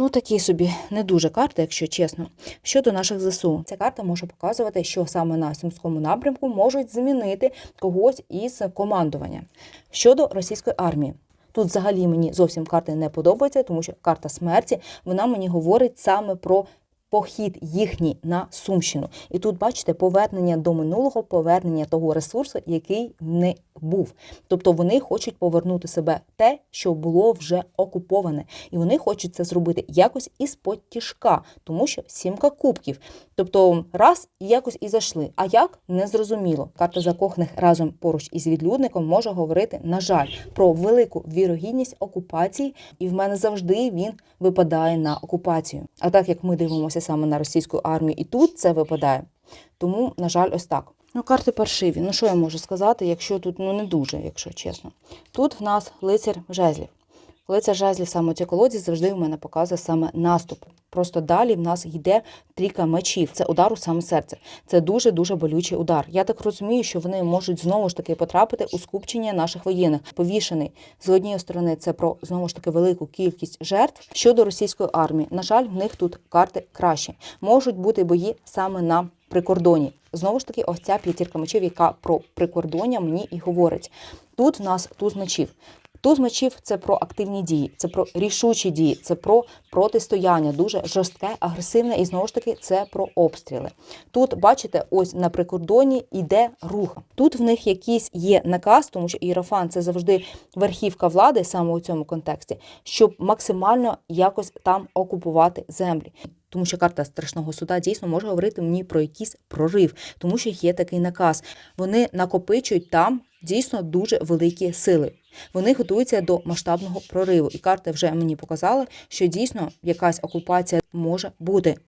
Ну, такі собі не дуже карти, якщо чесно. Щодо наших ЗСУ, ця карта може показувати, що саме на Сумському напрямку можуть змінити когось із командування. Щодо російської армії. Тут взагалі мені зовсім карти не подобаються, тому що карта смерті вона мені говорить саме про похід їхній на Сумщину. І тут, бачите, повернення до минулого, повернення того ресурсу, який не був. Тобто вони хочуть повернути себе те, що було вже окуповане. І вони хочуть це зробити якось із потішка, тому що сімка кубків. Тобто раз і якось і зайшли. А як не зрозуміло. Карта закоханих разом поруч із відлюдником може говорити, на жаль, про велику вірогідність окупації, і в мене завжди він випадає на окупацію. А так як ми дивимося саме на російську армію, і тут це випадає. Тому, на жаль, ось так. Ну, карти паршиві. Ну, що я можу сказати, якщо тут ну не дуже, якщо чесно. Тут в нас лицар жезлів. Лицар жезлів саме у цій колоді завжди в мене показує саме наступ. Просто далі в нас йде трійка мечів. Це удар у саме серце. Це дуже дуже болючий удар. Я так розумію, що вони можуть знову ж таки потрапити у скупчення наших воєнних. Повішений з однієї сторони, це про знову ж таки велику кількість жертв щодо російської армії. На жаль, в них тут карти кращі. Можуть бути бої саме на прикордоні. Знову ж таки, ось ця п'ятірка мечів, яка про прикордоння мені і говорить. Тут в нас туз мечів. Туз мечів це про активні дії, це про рішучі дії, це про протистояння, дуже жорстке, агресивне, і знову ж таки це про обстріли. Тут, бачите, ось на прикордоні йде рух. Тут в них якийсь є наказ, тому що іерофан це завжди верхівка влади саме у цьому контексті, щоб максимально якось там окупувати землі. Тому що карта страшного суда дійсно може говорити мені про якийсь прорив, тому що є такий наказ. Вони накопичують там дійсно дуже великі сили. Вони готуються до масштабного прориву, і карти вже мені показали, що дійсно якась окупація може бути.